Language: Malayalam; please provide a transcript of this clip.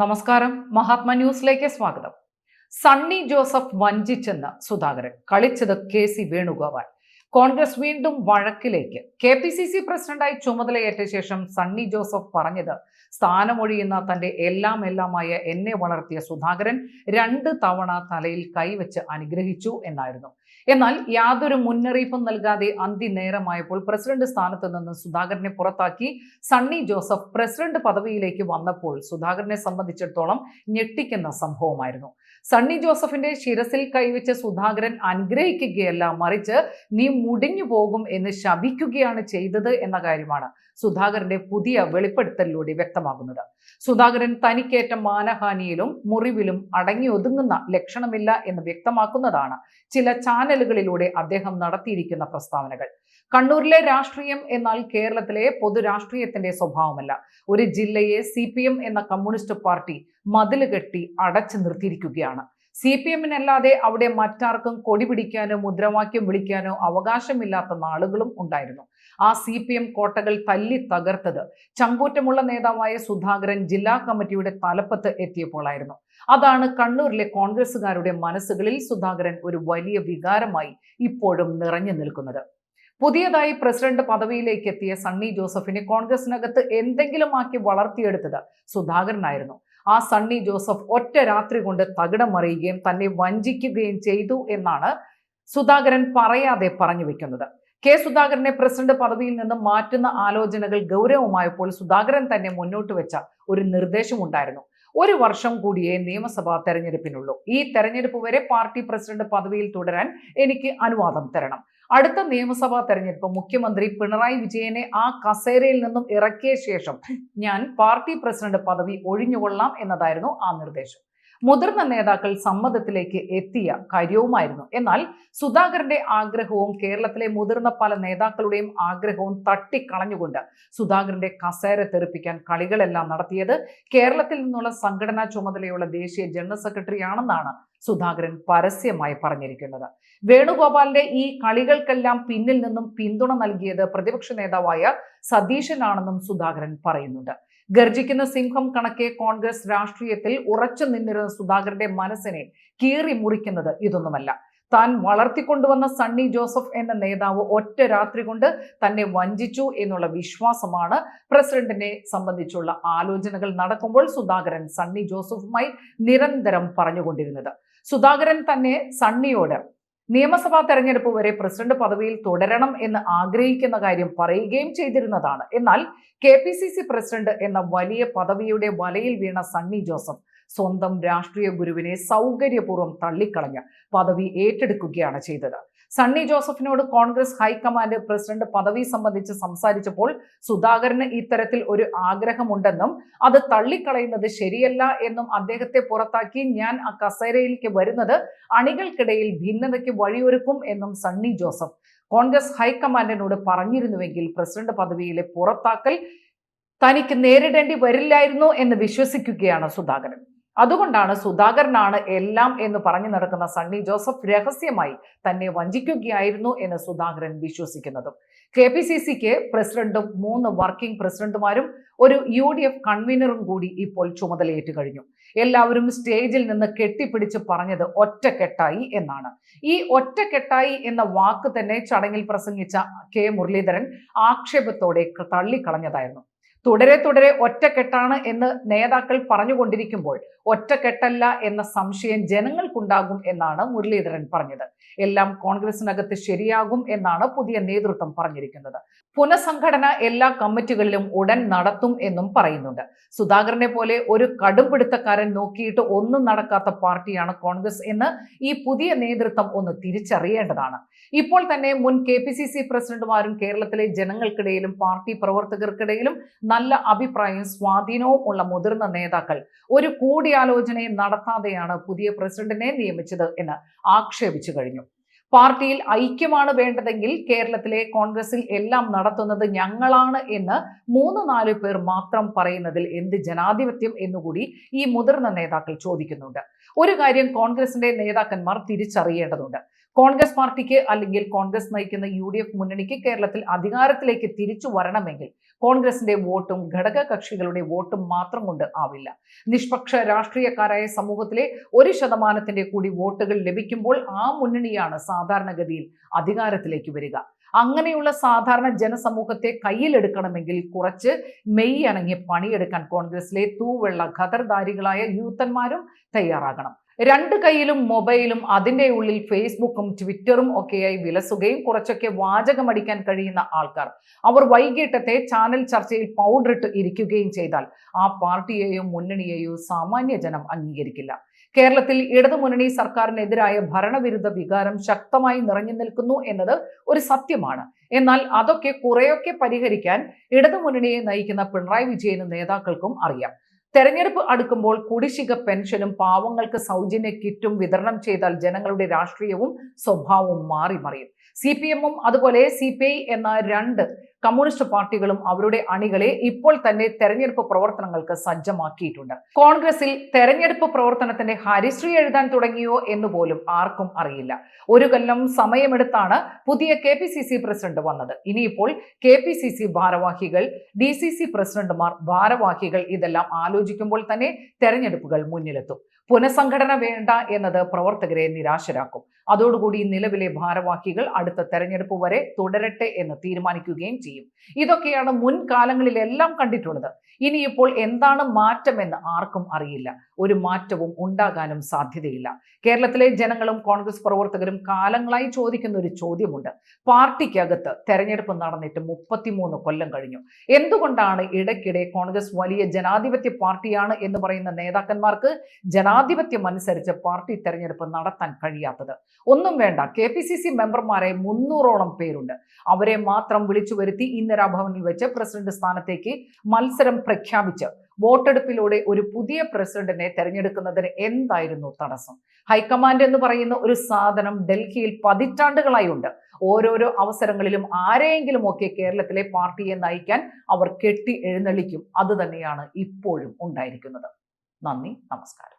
നമസ്കാരം. മഹാത്മ ന്യൂസിലേക്ക് സ്വാഗതം. സണ്ണി ജോസഫ് വഞ്ചിച്ചെന്ന് സുധാകരൻ. കളിച്ചത് കെ സി വേണുഗോപാൽ. കോൺഗ്രസ് വീണ്ടും വഴക്കിലേക്ക്. കെ പി സി സി പ്രസിഡന്റായി ചുമതലയേറ്റ ശേഷം സണ്ണി ജോസഫ് പറഞ്ഞത് സ്ഥാനമൊഴിയുന്ന തന്റെ എല്ലാം എല്ലാമായ എന്നെ വളർത്തിയ സുധാകരൻ രണ്ട് തവണ തലയിൽ കൈവച്ച് അനുഗ്രഹിച്ചു എന്നായിരുന്നു. എന്നാൽ യാതൊരു മുന്നറിയിപ്പും നൽകാതെ അന്തി നേരമായപ്പോൾ പ്രസിഡന്റ് സ്ഥാനത്ത് നിന്ന് സുധാകരനെ പുറത്താക്കി സണ്ണി ജോസഫ് പ്രസിഡന്റ് പദവിയിലേക്ക് വന്നപ്പോൾ സുധാകരനെ സംബന്ധിച്ചിടത്തോളം ഞെട്ടിക്കുന്ന സംഭവമായിരുന്നു. സണ്ണി ജോസഫിന്റെ ശിരസിൽ കൈവച്ച് സുധാകരൻ അനുഗ്രഹിക്കുകയല്ല മറിച്ച് നീ മുടിഞ്ഞു പോകും എന്ന് ശപിക്കുകയാണ് ചെയ്തത് എന്ന കാര്യമാണ് സുധാകരന്റെ പുതിയ വെളിപ്പെടുത്തലിലൂടെ വ്യക്തമാകുന്നത്. സുധാകരൻ തനിക്കേറ്റ മാനഹാനിയിലും മുറിവിലും അടങ്ങി ഒതുങ്ങുന്ന ലക്ഷണമില്ല എന്ന് വ്യക്തമാക്കുന്നതാണ് ചില ചാനലുകളിലൂടെ അദ്ദേഹം നടത്തിയിരിക്കുന്ന പ്രസ്താവനകൾ. കണ്ണൂരിലെ രാഷ്ട്രീയം എന്നാൽ കേരളത്തിലെ പൊതുരാഷ്ട്രീയത്തിന്റെ സ്വഭാവമല്ല. ഒരു ജില്ലയെ സി എന്ന കമ്മ്യൂണിസ്റ്റ് പാർട്ടി മതിലുകെട്ടി അടച്ചു നിർത്തിയിരിക്കുകയാണ്. സി പി എമ്മിനല്ലാതെ അവിടെ മറ്റാർക്കും കൊടി പിടിക്കാനോ മുദ്രാവാക്യം വിളിക്കാനോ അവകാശമില്ലാത്ത നാളുകളും ഉണ്ടായിരുന്നു. ആ സി പി എം കോട്ടകൾ തല്ലി തകർത്തത്. ചങ്കൂറ്റമുള്ള നേതാവായ സുധാകരൻ ജില്ലാ കമ്മിറ്റിയുടെ തലപ്പത്ത് എത്തിയപ്പോഴായിരുന്നു അതാണ് കണ്ണൂരിലെ കോൺഗ്രസുകാരുടെ മനസ്സുകളിൽ സുധാകരൻ ഒരു വലിയ വികാരമായി ഇപ്പോഴും നിറഞ്ഞു നിൽക്കുന്നത്. പുതിയതായി പ്രസിഡന്റ് പദവിയിലേക്ക് എത്തിയ സണ്ണി ജോസഫിനെ കോൺഗ്രസിനകത്ത് എന്തെങ്കിലും ആക്കി വളർത്തിയെടുത്തത് സുധാകരനായിരുന്നു. ആ സണ്ണി ജോസഫ് ഒറ്റ രാത്രി കൊണ്ട് തകിടം മറിയുകയും തന്നെ വഞ്ചിക്കുകയും ചെയ്തു എന്നാണ് സുധാകരൻ പറയാതെ പറഞ്ഞു വെക്കുന്നത്. കെ സുധാകരനെ പ്രസിഡന്റ് പദവിയിൽ നിന്ന് മാറ്റുന്ന ആലോചനകൾ ഗൗരവമായപ്പോൾ സുധാകരൻ തന്നെ മുന്നോട്ട് വെച്ച ഒരു നിർദ്ദേശമുണ്ടായിരുന്നു ഒരു വർഷം കൂടിയേ നിയമസഭാ തെരഞ്ഞെടുപ്പിനുള്ളൂ. ഈ തെരഞ്ഞെടുപ്പ് വരെ പാർട്ടി പ്രസിഡന്റ് പദവിയിൽ തുടരാൻ എനിക്ക് അനുവാദം തരണം. അടുത്ത നിയമസഭാ തെരഞ്ഞെടുപ്പ് മുഖ്യമന്ത്രി പിണറായി വിജയനെ ആ കസേരയിൽ നിന്നും ഇറക്കിയ ശേഷം ഞാൻ പാർട്ടി പ്രസിഡന്റ് പദവി ഒഴിഞ്ഞുകൊള്ളാം എന്നതായിരുന്നു ആ നിർദ്ദേശം. മുതിർന്ന നേതാക്കൾ സമ്മതത്തിലേക്ക് എത്തിയ കാര്യവുമായിരുന്നു. എന്നാൽ സുധാകരന്റെ ആഗ്രഹവും കേരളത്തിലെ മുതിർന്ന പല നേതാക്കളുടെയും ആഗ്രഹവും തട്ടിക്കളഞ്ഞുകൊണ്ട് സുധാകരന്റെ കസേര തെറിപ്പിക്കാൻ കളികളെല്ലാം നടത്തിയത് കേരളത്തിൽ നിന്നുള്ള സംഘടനാ ചുമതലയുള്ള ദേശീയ ജനറൽ സെക്രട്ടറി ആണെന്നാണ് സുധാകരൻ പരസ്യമായി പറഞ്ഞിരിക്കുന്നത്. വേണുഗോപാലിന്റെ ഈ കളികൾക്കെല്ലാം പിന്നിൽ നിന്നും പിന്തുണ നൽകിയത് പ്രതിപക്ഷ നേതാവായ സതീശനാണെന്നും സുധാകരൻ പറയുന്നുണ്ട്. ഗർജിക്കുന്ന സിംഹം കണക്കെ കോൺഗ്രസ് രാഷ്ട്രീയത്തിൽ ഉറച്ചു നിന്നിരുന്ന സുധാകരന്റെ മനസ്സിനെ കീറി മുറിക്കുന്നത് ഇതൊന്നുമല്ല. താൻ വളർത്തിക്കൊണ്ടുവന്ന സണ്ണി ജോസഫ് എന്ന നേതാവ് ഒറ്റ രാത്രി കൊണ്ട് തന്നെ വഞ്ചിച്ചു എന്നുള്ള വിശ്വാസമാണ് പ്രസിഡന്റിനെ സംബന്ധിച്ചുള്ള ആലോചനകൾ നടക്കുമ്പോൾ സുധാകരൻ സണ്ണി ജോസഫുമായി നിരന്തരം പറഞ്ഞുകൊണ്ടിരുന്നത്. സുധാകരൻ തന്നെ സണ്ണിയോട് നിയമസഭാ തെരഞ്ഞെടുപ്പ് വരെ പ്രസിഡന്റ് പദവിയിൽ തുടരണം എന്ന് ആഗ്രഹിക്കുന്ന കാര്യം പറയുകയും ചെയ്തിരുന്നതാണ്. എന്നാൽ കെ പ്രസിഡന്റ് എന്ന വലിയ പദവിയുടെ വലയിൽ വീണ സണ്ണി ജോസഫ് സ്വന്തം രാഷ്ട്രീയ ഗുരുവിനെ സൗകര്യപൂർവം തള്ളിക്കളഞ്ഞ് പദവി ഏറ്റെടുക്കുകയാണ് ചെയ്തത്. സണ്ണി ജോസഫിനോട് കോൺഗ്രസ് ഹൈക്കമാൻഡ് പ്രസിഡന്റ് പദവി സംബന്ധിച്ച് സംസാരിച്ചപ്പോൾ സുധാകരന് ഇത്തരത്തിൽ ഒരു ആഗ്രഹമുണ്ടെന്നും അത് തള്ളിക്കളയുന്നത് ശരിയല്ല എന്നും അദ്ദേഹത്തെ പുറത്താക്കി ഞാൻ ആ കസേരയിലേക്ക് വരുന്നത് അണികൾക്കിടയിൽ ഭിന്നതയ്ക്ക് വഴിയൊരുക്കും എന്നും സണ്ണി ജോസഫ് കോൺഗ്രസ് ഹൈക്കമാൻഡിനോട് പറഞ്ഞിരുന്നുവെങ്കിൽ പ്രസിഡന്റ് പദവിയിലെ പുറത്താക്കൽ തനിക്ക് നേരിടേണ്ടി വരില്ലായിരുന്നു എന്ന് വിശ്വസിക്കുകയാണ് സുധാകരൻ. അതുകൊണ്ടാണ് സുധാകരനാണ് എല്ലാം എന്ന് പറഞ്ഞു നടക്കുന്ന സണ്ണി ജോസഫ് രഹസ്യമായി തന്നെ വഞ്ചിക്കുകയായിരുന്നു എന്ന് സുധാകരൻ വിശ്വസിക്കുന്നതും. കെ പി സി സിക്ക് പ്രസിഡന്റും മൂന്ന് വർക്കിംഗ് പ്രസിഡന്റുമാരും ഒരു യു ഡി എഫ് കൺവീനറും കൂടി ഇപ്പോൾ ചുമതലയേറ്റു കഴിഞ്ഞു. എല്ലാവരും സ്റ്റേജിൽ നിന്ന് കെട്ടിപ്പിടിച്ച് പറഞ്ഞത് ഒറ്റക്കെട്ടായി എന്നാണ്. ഈ ഒറ്റക്കെട്ടായി എന്ന വാക്ക് തന്നെ ചടങ്ങിൽ പ്രസംഗിച്ച കെ മുരളീധരൻ ആക്ഷേപത്തോടെ തള്ളിക്കളഞ്ഞതായിരുന്നു. തുടരെ തുടരെ ഒറ്റക്കെട്ടാണ് എന്ന് നേതാക്കൾ പറഞ്ഞുകൊണ്ടിരിക്കുമ്പോൾ ഒറ്റക്കെട്ടല്ല എന്ന സംശയം ജനങ്ങൾക്കുണ്ടാകും എന്നാണ് മുരളീധരൻ പറഞ്ഞത്. എല്ലാം കോൺഗ്രസിനകത്ത് ശരിയാകും എന്നാണ് പുതിയ നേതൃത്വം പറഞ്ഞിരിക്കുന്നത്. പുനഃസംഘടന എല്ലാ കമ്മിറ്റികളിലും ഉടൻ നടത്തും എന്നും പറയുന്നുണ്ട്. സുധാകരനെ പോലെ ഒരു കടുംപിടുത്തക്കാരൻ നോക്കിയിട്ട് ഒന്നും നടക്കാത്ത പാർട്ടിയാണ് കോൺഗ്രസ് എന്ന് ഈ പുതിയ നേതൃത്വം ഒന്ന് തിരിച്ചറിയേണ്ടതാണ്. ഇപ്പോൾ തന്നെ മുൻ കെ പി സി സി പ്രസിഡന്റുമാരും കേരളത്തിലെ ജനങ്ങൾക്കിടയിലും പാർട്ടി പ്രവർത്തകർക്കിടയിലും നല്ല അഭിപ്രായവും സ്വാധീനവും ഉള്ള മുതിർന്ന നേതാക്കൾ ഒരു കൂടിയാലോചനയും നടത്താതെയാണ് പുതിയ പ്രസിഡന്റിനെ നിയമിച്ചത് എന്ന് ആക്ഷേപിച്ചു കഴിഞ്ഞു. പാർട്ടിയിൽ ഐക്യമാണ് വേണ്ടതെങ്കിൽ കേരളത്തിലെ കോൺഗ്രസിൽ എല്ലാം നടത്തുന്നത് ഞങ്ങളാണ് എന്ന് മൂന്ന് നാല് പേർ മാത്രം പറയുന്നതിൽ എന്ത് ജനാധിപത്യം എന്നുകൂടി ഈ മുതിർന്ന നേതാക്കൾ ചോദിക്കുന്നുണ്ട്. ഒരു കാര്യം കോൺഗ്രസിന്റെ നേതാക്കന്മാർ തിരിച്ചറിയേണ്ടതുണ്ട്. കോൺഗ്രസ് പാർട്ടിക്ക് അല്ലെങ്കിൽ കോൺഗ്രസ് നയിക്കുന്ന യു ഡി എഫ് മുന്നണിക്ക് കേരളത്തിൽ അധികാരത്തിലേക്ക് തിരിച്ചു വരണമെങ്കിൽ കോൺഗ്രസിന്റെ വോട്ടും ഘടക കക്ഷികളുടെ വോട്ടും മാത്രം കൊണ്ട് ആവില്ല. നിഷ്പക്ഷ രാഷ്ട്രീയക്കാരായ സമൂഹത്തിലെ ഒരു ശതമാനത്തിന്റെ കൂടി വോട്ടുകൾ ലഭിക്കുമ്പോൾ ആ മുന്നണിയാണ് സാധാരണഗതിയിൽ അധികാരത്തിലേക്ക് വരിക. അങ്ങനെയുള്ള സാധാരണ ജനസമൂഹത്തെ കയ്യിലെടുക്കണമെങ്കിൽ കുറച്ച് മെയ് അണങ്ങി പണിയെടുക്കാൻ കോൺഗ്രസിലെ തൂവെള്ള ഖദർദാരികളായ യൂത്തന്മാരും തയ്യാറാകണം. രണ്ട് കൈയിലും മൊബൈലും അതിന്റെ ഉള്ളിൽ ഫേസ്ബുക്കും ട്വിറ്ററും ഒക്കെയായി വിലസുകയും കുറച്ചൊക്കെ വാചകമടിക്കാൻ കഴിയുന്ന ആൾക്കാർ. അവർ വൈകിട്ടത്തെ ചാനൽ ചർച്ചയിൽ പൗഡറിട്ട് ഇരിക്കുകയും ചെയ്താൽ ആ പാർട്ടിയെയോ മുന്നണിയെയോ സാമാന്യ ജനം അംഗീകരിക്കില്ല. കേരളത്തിൽ ഇടതുമുന്നണി സർക്കാരിനെതിരായ ഭരണവിരുദ്ധ വികാരം ശക്തമായി നിറഞ്ഞു നിൽക്കുന്നു എന്നത് ഒരു സത്യമാണ്. എന്നാൽ അതൊക്കെ കുറെയൊക്കെ പരിഹരിക്കാൻ ഇടതുമുന്നണിയെ നയിക്കുന്ന പിണറായി വിജയനും നേതാക്കൾക്കും അറിയാം. തെരഞ്ഞെടുപ്പ് അടുക്കുമ്പോൾ കുടിശ്ശിക പെൻഷനും പാവങ്ങൾക്ക് സൗജന്യ കിറ്റും വിതരണം ചെയ്താൽ ജനങ്ങളുടെ രാഷ്ട്രീയവും സ്വഭാവവും മാറി മറിയും സി പി എമ്മും അതുപോലെ സി പി ഐ എന്ന രണ്ട് കമ്മ്യൂണിസ്റ്റ് പാർട്ടികളും അവരുടെ അണികളെ ഇപ്പോൾ തന്നെ തെരഞ്ഞെടുപ്പ് പ്രവർത്തനങ്ങൾക്ക് സജ്ജമാക്കിയിട്ടുണ്ട്. കോൺഗ്രസിൽ തെരഞ്ഞെടുപ്പ് പ്രവർത്തനത്തിന്റെ ഹരിശ്രീ എഴുതാൻ തുടങ്ങിയോ എന്ന് പോലും ആർക്കും അറിയില്ല. ഒരു കൊല്ലം സമയമെടുത്താണ് പുതിയ K P C C president വന്നത്. ഇനിയിപ്പോൾ കെ പി സി സി ഭാരവാഹികൾ ഡി സി സി പ്രസിഡന്റുമാർ ഭാരവാഹികൾ ഇതെല്ലാം ആലോചിക്കുമ്പോൾ തന്നെ തെരഞ്ഞെടുപ്പുകൾ മുന്നിലെത്തും. പുനഃസംഘടന വേണ്ട എന്നത് പ്രവർത്തകരെ നിരാശരാക്കും. അതോടുകൂടി നിലവിലെ ഭാരവാഹികൾ അടുത്ത തെരഞ്ഞെടുപ്പ് വരെ തുടരട്ടെ എന്ന് തീരുമാനിക്കുകയും ചെയ്യും. ഇതൊക്കെയാണ് മുൻകാലങ്ങളിലെല്ലാം കണ്ടിട്ടുള്ളത്. ഇനിയിപ്പോൾ എന്താണ് മാറ്റമെന്ന് ആർക്കും അറിയില്ല. ഒരു മാറ്റവും ഉണ്ടാകാനും സാധ്യതയില്ല. കേരളത്തിലെ ജനങ്ങളും കോൺഗ്രസ് പ്രവർത്തകരും കാലങ്ങളായി ചോദിക്കുന്ന ഒരു ചോദ്യമുണ്ട്. പാർട്ടിക്കകത്ത് തെരഞ്ഞെടുപ്പ് നടന്നിട്ട് മുപ്പത്തിമൂന്ന് കൊല്ലം കഴിഞ്ഞു. എന്തുകൊണ്ടാണ് ഇടയ്ക്കിടെ കോൺഗ്രസ് വലിയ ജനാധിപത്യ പാർട്ടിയാണ് എന്ന് പറയുന്ന നേതാക്കന്മാർക്ക് ജനാധിപത്യം അനുസരിച്ച് പാർട്ടി തെരഞ്ഞെടുപ്പ് നടത്താൻ കഴിയാത്തത്? ഒന്നും വേണ്ട. കെ പി സി സി മെമ്പർമാരെ മുന്നൂറോളം പേരുണ്ട്. അവരെ മാത്രം വിളിച്ചു വരുത്തി ഇന്ദിരാഭവനിൽ വെച്ച് പ്രസിഡന്റ് സ്ഥാനത്തേക്ക് മത്സരം പ്രഖ്യാപിച്ച് വോട്ടെടുപ്പിലൂടെ ഒരു പുതിയ പ്രസിഡന്റിനെ തെരഞ്ഞെടുക്കുന്നതിന് എന്തായിരുന്നു തടസ്സം? ഹൈക്കമാൻഡ് എന്ന് പറയുന്ന ഒരു സാധനം ഡൽഹിയിൽ പതിറ്റാണ്ടുകളായി ഉണ്ട് ഓരോരോ അവസരങ്ങളിലും ആരെയെങ്കിലും ഒക്കെ കേരളത്തിലെ പാർട്ടിയെ നയിക്കാൻ അവർ കെട്ടി എഴുന്നള്ളിക്കും. അത് തന്നെയാണ് ഇപ്പോഴും ഉണ്ടായിരിക്കുന്നത്. നന്ദി നമസ്കാരം.